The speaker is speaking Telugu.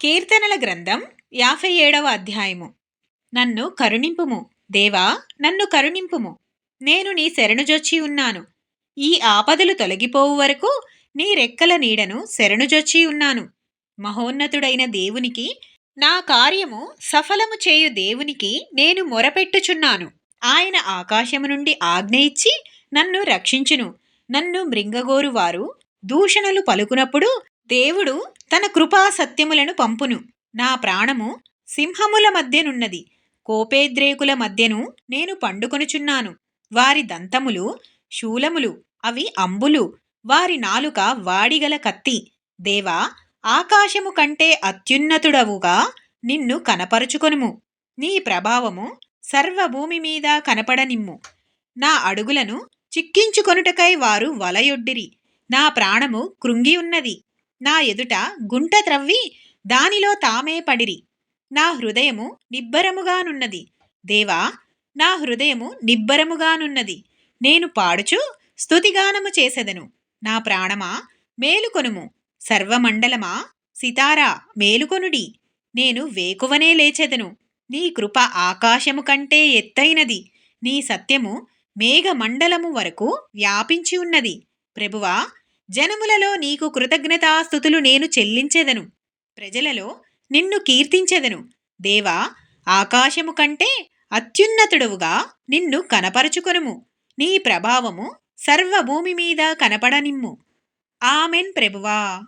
కీర్తనల గ్రంథం యాభై ఏడవ అధ్యాయము. నన్ను కరుణింపుము. దేవా నన్ను కరుణింపుము. నేను నీ శరణుజొచ్చి ఉన్నాను. ఈ ఆపదలు తొలగిపోవు వరకు నీ రెక్కల నీడను శరణుజొచ్చి ఉన్నాను. మహోన్నతుడైన దేవునికి నా కార్యము సఫలము చేయు దేవునికి నేను మొరపెట్టుచున్నాను. ఆయన ఆకాశము నుండి ఆజ్ఞ ఇచ్చి నన్ను రక్షించును. నన్ను మృంగగోరు వారు దూషణలు పలుకునప్పుడు దేవుడు తన కృపా సత్యములను పంపును. నా ప్రాణము సింహముల మధ్యనున్నది. కోపేద్రేకుల మధ్యను నేను పండుకొనుచున్నాను. వారి దంతములు శూలములు అవి అంబులు. వారి నాలుక వాడిగల కత్తి. దేవా ఆకాశము కంటే అత్యున్నతుడవుగా నిన్ను కనపరుచుకొనుము. నీ ప్రభావము సర్వభూమి మీద కనపడనిమ్ము. నా అడుగులను చిక్కించుకొనుటకై వారు వలయొడ్డిరి. నా ప్రాణము కృంగి ఉన్నది నా ఎదుట గుంట త్రవ్వి దానిలో తామే పడిరి. నా హృదయము నిబ్బరముగానున్నది. దేవా నా హృదయము నిబ్బరముగానున్నది. నేను పాడుచు స్తుతిగానము చేసెదను. నా ప్రాణమా మేలుకొనుము. సర్వమండలమా సితారా మేలుకొనుడి. నేను వేకువనే లేచెదను. నీ కృప ఆకాశము కంటే ఎత్తైనది. నీ సత్యము మేఘమండలము వరకు వ్యాపించి ఉన్నది. ప్రభువా జనములలో నీకు కృతజ్ఞతాస్థుతులు నేను చెల్లించెదను. ప్రజలలో నిన్ను కీర్తించెదను. దేవా ఆకాశము కంటే అత్యున్నతుడవుగా నిన్ను కనపరుచుకొనుము. నీ ప్రభావము సర్వభూమి మీద కనపడనిమ్ము. ఆమెన్ ప్రభువా.